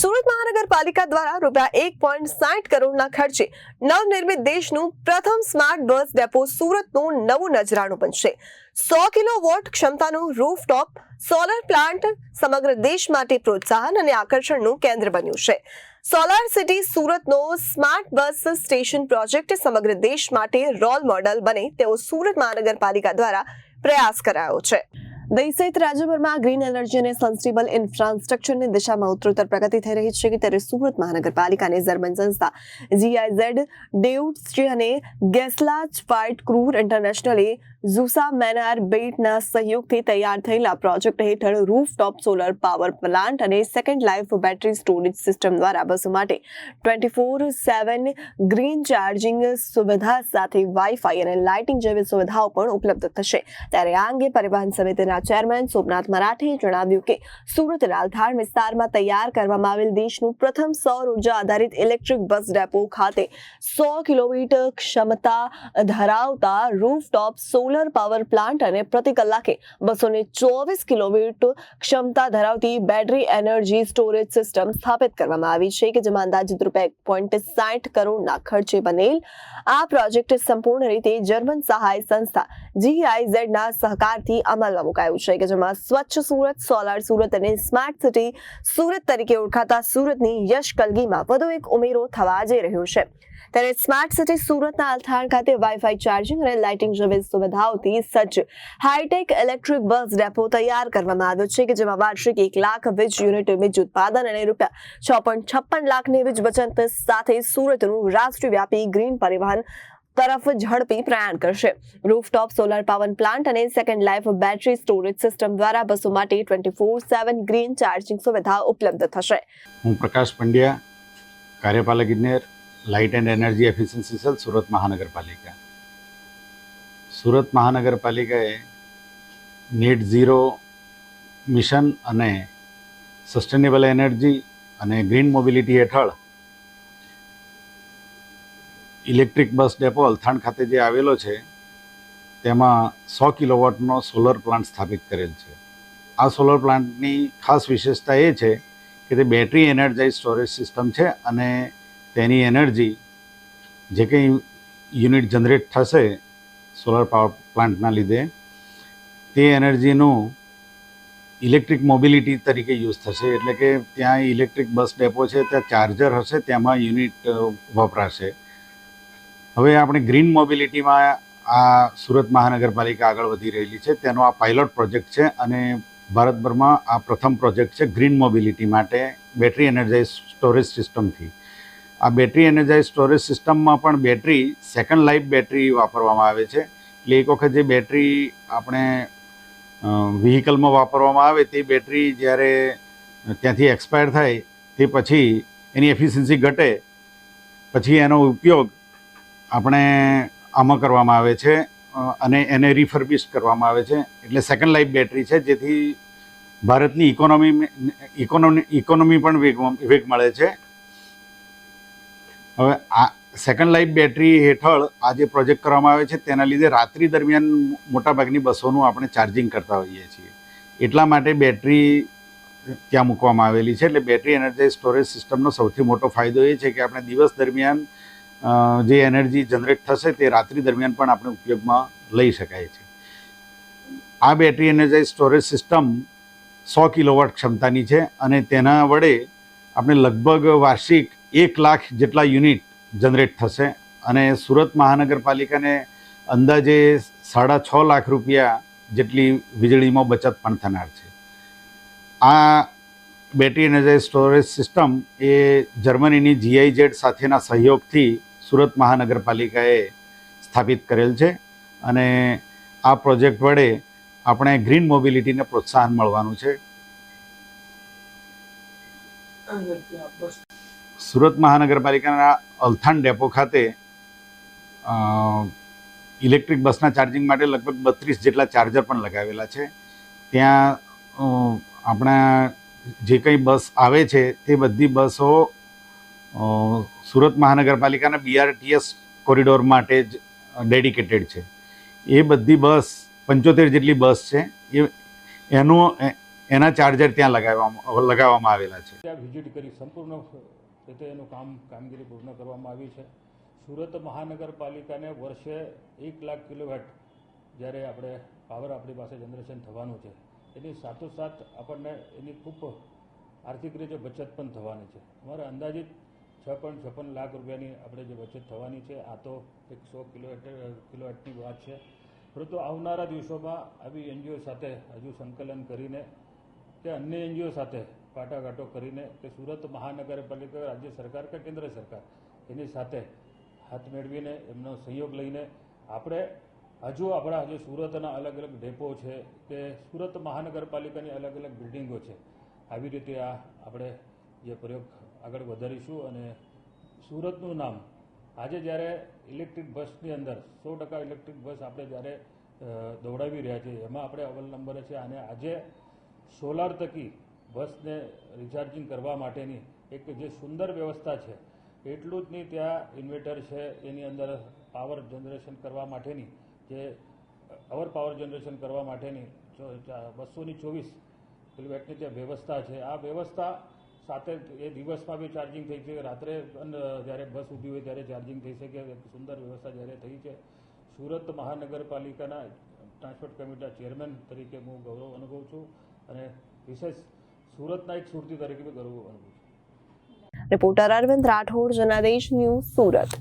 સુરત મહાનગરપાલિકા દ્વારા રૂપિયા એક પોઈન્ટ સાઠ કરોડના ખર્ચે નવનિર્મિત દેશનું પ્રથમ સ્માર્ટ બસ ડેપો સુરતનું નવું નજરાણું બનશે. સો કિલો વોટ ક્ષમતાનું રૂફટોપ સોલર પ્લાન્ટ સમગ્ર દેશ માટે પ્રોત્સાહન અને આકર્ષણનું કેન્દ્ર બન્યું છે. સોલાર સિટી સુરતનો સ્માર્ટ બસ સ્ટેશન પ્રોજેક્ટ સમગ્ર દેશ માટે રોલ મોડલ બને તેવો સુરત મહાનગરપાલિકા દ્વારા પ્રયાસ કરાયો છે. દેશ સહિત રાજ્યભરમાં ગ્રીન એનર્જી અને સનસ્ટેબલ ઇન્ફ્રાસ્ટ્રક્ચરની દિશામાં ઉત્તરોત્તર પ્રગતિ થઈ રહી છે કે ત્યારે સુરત મહાનગરપાલિકાની જર્મન સંસ્થા જીઆઈઝેડ ડેઉટ્સી અને ગેસલાચ ફાઇટ ક્રૂર ઇન્ટરનેશનલે ઝુસા મેનાર બેટના સહયોગથી તૈયાર થયેલા પ્રોજેક્ટ હેઠળ રૂફટોપ સોલર પાવર પ્લાન્ટ અને second life battery storage system દ્વારા બસો માટે twenty four seven green charging સુવિધા સાથે વાઈફાઈ અને લાઇટિંગ જેવી સુવિધાઓ પણ ઉપલબ્ધ થશે. ત્યારે આ અંગે પરિવહન સમિતિના ચેરમેન સોમનાથ મરાઠીએ જણાવ્યું કે સુરત રાલથાણ વિસ્તારમાં તૈયાર કરવામાં આવેલ દેશનું પ્રથમ સૌર ઊર્જા આધારિત ઇલેક્ટ્રિક બસ ડેપો ખાતે સો કિલોમીટર ક્ષમતા ધરાવતા રૂફટોપ સોલર પાવર પ્લાન્ટ અને પ્રતિ કલાકે બસોને ચોવીસ કિલોમીટર ક્ષમતા ધરાવતી બેટરી એનર્જી સ્ટોરેજ સિસ્ટમ સ્થાપિત કરવામાં આવી છે કે જેમાં અંદાજિત રૂપિયા પોઈન્ટ સાઠ કરોડના ખર્ચે બનેલ આ પ્રોજેક્ટ સંપૂર્ણ રીતે જર્મન સહાય સંસ્થા જીઆઈઝેડના સહકારથી અમલમાં મુકાયું છે. કે જેમાં સ્વચ્છ સુરત, સોલાર સુરત અને સ્માર્ટ સિટી સુરત તરીકે ઓળખાતા સુરતની યશ કલગીમાં વધુ એક ઉમેરો થવા જઈ રહ્યો છે. ત્યારે સ્માર્ટ સિટી સુરતના અલથાણ ખાતે વાઈફાઈ ચાર્જિંગ અને લાઇટિંગ જેવી સુવિધાઓથી સજ્જ હાઈટેક ઇલેક્ટ્રિક બસ ડેપો તૈયાર કરવામાં આવ્યો છે કે જેમાં વાર્ષિક એક લાખ વીજ યુનિટ વીજ ઉત્પાદન અને રૂપિયા છ પોઈન્ટ છપ્પન લાખની વીજ બચત સાથે સુરતનું રાષ્ટ્રવ્યાપી ગ્રીન પરિવહન તરફ ઝડપી પ્રયાણ કરશે. રૂફટોપ સોલર પાવર પ્લાન્ટ અને second life battery storage system દ્વારા બસો માટે twenty four seven green charging સુવિધા ઉપલબ્ધ થશે. હું પ્રકાશ પંડ્યા, કાર્યપાલક ઇજનેર light and energy efficiency cell Surat મહાનગરપાલિકા. સુરત મહાનગરપાલિકાએ નેટ ઝીરો મિશન અને સસ્ટેનેબલ એનર્જી અને ગ્રીન મોબિલિટી હેઠળ ઇલેક્ટ્રિક બસ ડેપો અલથાણ ખાતે જે આવેલો છે, તેમાં સો કિલોવોટનો સોલર પ્લાન્ટ સ્થાપિત કરેલ છે. આ સોલર પ્લાન્ટની ખાસ વિશેષતા એ છે કે તે બેટરી એનર્જાઇઝ સ્ટોરેજ સિસ્ટમ છે અને તેની એનર્જી જે કંઈ યુનિટ જનરેટ થશે સોલર પાવર પ્લાન્ટના લીધે, તે એનર્જીનું ઇલેક્ટ્રિક મોબિલિટી તરીકે યુઝ થશે. એટલે કે ત્યાં ઇલેક્ટ્રિક બસ ડેપો છે, ત્યાં ચાર્જર હશે, તેમાં યુનિટ વપરાશે. હવે આપણે ગ્રીન મોબિલિટીમાં આ સુરત મહાનગરપાલિકા આગળ વધી રહેલી છે. તેનો આ પાયલોટ પ્રોજેક્ટ છે અને ભારતભરમાં આ પ્રથમ પ્રોજેક્ટ છે ગ્રીન મોબિલિટી માટે બેટરી એનર્જાઇઝ સ્ટોરેજ સિસ્ટમથી. આ બેટરી એનર્જાઇઝ સ્ટોરેજ સિસ્ટમમાં પણ બેટરી સેકન્ડ લાઈફ બેટરી વાપરવામાં આવે છે. એટલે એક વખત જે બેટરી આપણે વ્હીકલમાં વાપરવામાં આવે તે બેટરી જ્યારે ત્યાંથી એક્સપાયર થાય તે પછી એની એફિશિયન્સી ઘટે. પછી એનો ઉપયોગ આપણે આમાં કરવામાં આવે છે અને એને રિફર્બિશ કરવામાં આવે છે. એટલે સેકન્ડ લાઈફ બેટરી છે, જેથી ભારતની ઇકોનોમી ઇકોનોમી ઇકોનોમી પણ વેગ વેગ મળે છે. હવે આ સેકન્ડ લાઈફ બેટરી હેઠળ આ જે પ્રોજેક્ટ કરવામાં આવે છે, તેના લીધે રાત્રિ દરમિયાન મોટાભાગની બસોનું આપણે ચાર્જિંગ કરતા હોઈએ છીએ. એટલા માટે બેટરી ત્યાં મૂકવામાં આવેલી છે. એટલે બેટરી એનર્જાઇઝ સ્ટોરેજ સિસ્ટમનો સૌથી મોટો ફાયદો એ છે કે આપણે દિવસ દરમિયાન જે એનર્જી જનરેટ થશે તે રાત્રિ દરમિયાન પણ આપણે ઉપયોગમાં લઈ શકાય છે. આ બેટરી એનર્જાઇઝ સ્ટોરેજ સિસ્ટમ સો કિલોવોટ ક્ષમતાની છે અને તેના વડે આપણે લગભગ વાર્ષિક એક લાખ જેટલા યુનિટ જનરેટ થશે અને સુરત મહાનગરપાલિકાને અંદાજે સાડા છ લાખ રૂપિયા જેટલી વીજળીમાં બચત પણ થનાર છે. આ બેટરી એનર્જાઇઝ સ્ટોરેજ સિસ્ટમ એ જર્મનીની જીઆઈજેડ સાથેના સહયોગથી સુરત મહાનગરપાલિકાએ સ્થાપિત કરેલ છે અને આ પ્રોજેક્ટ વડે આપણે ગ્રીન મોબિલિટીને પ્રોત્સાહન મળવાનું છે. સુરત મહાનગરપાલિકાના અલથાણ ડેપો ખાતે ઇલેક્ટ્રિક બસના ચાર્જિંગ માટે લગભગ બત્રીસ જેટલા ચાર્જર પણ લગાવેલા છે. ત્યાં આપણા જે કંઈ બસ આવે છે તે બધી બસો સુરત મહાનગરપાલિકાના બીઆરટીએસ કોરિડોર માટે જ ડેડિકેટેડ છે. એ બધી બસ પંચોતેર જેટલી બસ છે. એ, એનો એના ચાર્જર ત્યાં લગાવવામાં લગાવવામાં આવેલા છે. ત્યાં વિઝિટ કરી સંપૂર્ણ રીતે એનું કામ કામગીરી પૂર્ણ કરવામાં આવી છે. સુરત મહાનગરપાલિકાને વર્ષે એક લાખ કિલોવેટ જ્યારે આપણે પાવર આપણી પાસે જનરેશન થવાનું છે, એની સાથોસાથ આપણને એની ખૂબ આર્થિક રીતે બચત પણ થવાની છે. અમારે અંદાજિત છ પોઈન્ટ છપ્પન લાખ રૂપિયાની આપણે જે બચત થવાની છે, આ તો એક સો કિલો કિલોવોટની વાત છે. પરંતુ આવનારા દિવસોમાં આવી એનજીઓ સાથે હજુ સંકલન કરીને કે અન્ય એનજીઓ સાથે વાટાઘાટો કરીને કે સુરત મહાનગરપાલિકા, રાજ્ય સરકાર કે કેન્દ્ર સરકાર એની સાથે હાથ મેળવીને, એમનો સહયોગ લઈને આપણે હજુ આપણા જે સુરતના અલગ અલગ ડેપો છે કે સુરત મહાનગરપાલિકાની અલગ અલગ બિલ્ડિંગો છે, આવી રીતે આ આપણે જે પ્રયોગ આગળ વધારીશું અને સુરતનું નામ, આજે જ્યારે ઇલેક્ટ્રિક બસની અંદર સો ટકા ઇલેક્ટ્રિક બસ આપણે જ્યારે દોડાવી રહ્યા છીએ, એમાં આપણે અવ્વલ નંબરે છે અને આજે સોલાર તકી બસને રિચાર્જિંગ કરવા માટેની એક જે સુંદર વ્યવસ્થા છે, એટલું જ નહીં, ત્યાં ઇન્વર્ટર છે, એની અંદર પાવર જનરેશન કરવા માટેની, જે અવર પાવર જનરેશન કરવા માટેની બસોની ચોવીસ કિલોવેટની જે વ્યવસ્થા છે, આ વ્યવસ્થા સાથે એ દિવસમાં બી ચાર્જિંગ થઈ છે. રાત્રે જ્યારે બસ ઊભી હોય ત્યારે ચાર્જિંગ થઈ શકે. સુંદર વ્યવસ્થા જ્યારે થઈ છે. સુરત મહાનગરપાલિકાના ટ્રાન્સપોર્ટ કમિટીના ચેરમેન તરીકે હું ગૌરવ અનુભવું છું અને વિશેષ સુરતના એક સુરતી તરીકે ગૌરવ અનુભવું છું. Reporter Arvind Rathod, Janadesh news Surat.